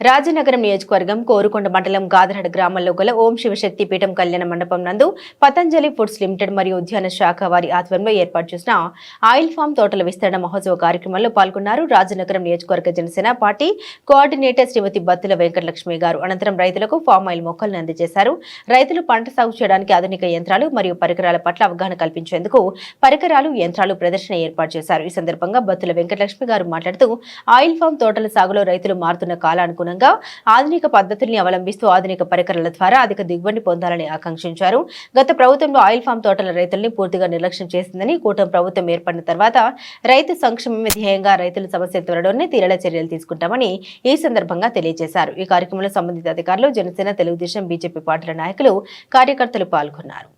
రాజనగరం నియోజకవర్గం కోరుకొండ మండలం గాదరహడ గ్రామంలో గల ఓం శివశక్తి పీఠం కళ్యాణ మండపం నందు పతంజలి ఫుడ్స్ లిమిటెడ్ మరియు ఉద్యాన శాఖ వారి ఆధ్వర్యంలో ఏర్పాటు చేసిన ఆయిల్ ఫామ్ తోటల విస్తరణ మహోత్సవ కార్యక్రమంలో పాల్గొన్నారు రాజనగరం నియోజకవర్గ జనసేన పార్టీ కోఆర్డినేటర్ శ్రీమతి బత్తుల వెంకటలక్ష్మి గారు. అనంతరం రైతులకు ఫామ్ ఆయిల్ మొక్కలను అందజేశారు. రైతులు పంట సాగు చేయడానికి ఆధునిక యంత్రాలు మరియు పరికరాల పట్ల అవగాహన కల్పించేందుకు పరికరాలు యంత్రాలు ప్రదర్శన ఏర్పాటు చేశారు. ఈ సందర్భంగా బత్తుల వెంకటలక్ష్మి గారు మాట్లాడుతూ ఆయిల్ ఫామ్ తోటల సాగులో రైతులు మారుతున్న అనుగుణంగా ఆధునిక పద్ధతుల్ని అవలంబిస్తూ ఆధునిక పరికరాల ద్వారా అధిక దిగుబడి పొందాలని ఆకాంక్షించారు. గత ప్రభుత్వంలో ఆయిల్ ఫామ్ తోటల రైతుల్ని పూర్తిగా నిర్లక్ష్యం చేసిందని కూటమి ప్రభుత్వం ఏర్పడిన తర్వాత రైతు సంక్షేమమే ధ్యేయంగా రైతుల సమస్య త్వరలోనే తీరేలా చర్యలు తీసుకుంటామని ఈ సందర్భంగా తెలియజేశారు. ఈ కార్యక్రమంలో సంబంధిత అధికారులు జనసేన తెలుగుదేశం బీజేపీ పార్టీల నాయకులు కార్యకర్తలు పాల్గొన్నారు.